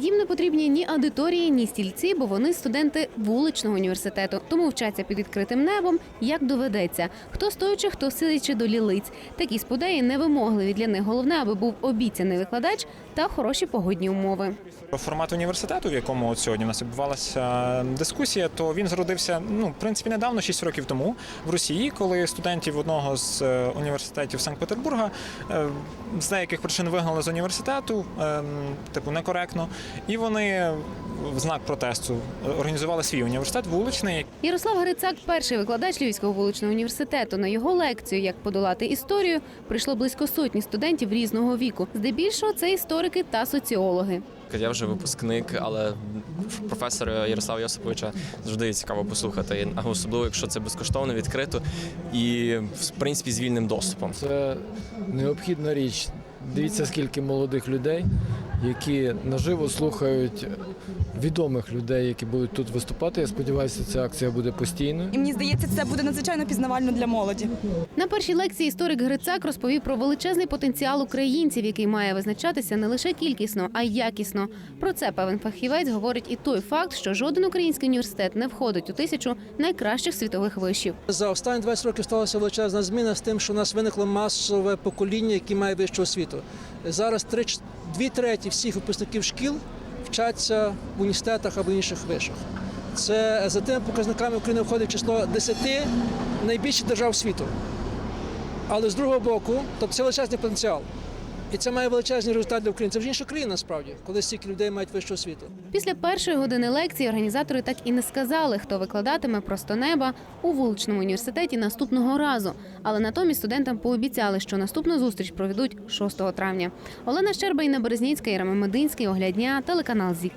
Їм не потрібні ні аудиторії, ні стільці, бо вони студенти вуличного університету, тому вчаться під відкритим небом, як доведеться. Хто стоячи, хто сидячи до лілиць. Такі сподеї невимогливі для них. Головне, аби був обіцяний викладач та хороші погодні умови. Формат університету, в якому от сьогодні в нас відбувалася дискусія, то він зародився ну, в принципі недавно, 6 років тому в Росії, коли студентів одного з е, університетів Санкт-Петербурга е, з деяких причин вигнали з університету, е, типу некоректно, і вони в знак протесту організували свій університет вуличний, Ярослав Грицак, перший викладач Львівського вуличного університету. На його лекцію Як подолати історію прийшло близько сотні студентів різного віку. Здебільшого це історики та соціологи. Я вже випускник, але професора Ярослава Йосиповича завжди цікаво послухати, особливо якщо це безкоштовно, відкрито і в принципі з вільним доступом. Це необхідна річ. Дивіться, скільки молодих людей, які наживо слухають відомих людей, які будуть тут виступати. Я сподіваюся, ця акція буде постійною. І мені здається, це буде надзвичайно пізнавально для молоді. На першій лекції історик Грицак розповів про величезний потенціал українців, який має визначатися не лише кількісно, а й якісно. Про це певен фахівець говорить і той факт, що жоден український університет не входить у тисячу найкращих світових вишів. За останні 20 років сталася величезна зміна з тим, що у нас виникло масове покоління, яке має вищу освіту. Зараз три, дві треті всіх випускників шкіл вчаться в університетах або інших вишах. Це за тими показниками України входить в число 10 найбільших держав світу. Але з другого боку, тобто це величезний потенціал. І це має величезний результат для України. Це вже інша країна насправді, коли стільки людей мають вищу освіту. Після першої години лекції організатори так і не сказали, хто викладатиме просто неба у вуличному університеті наступного разу. Але натомість студентам пообіцяли, що наступну зустріч проведуть 6 травня. Олена Щерба, Інна Березніцька, Єрема Мединський, Оглядня, телеканал ЗІК.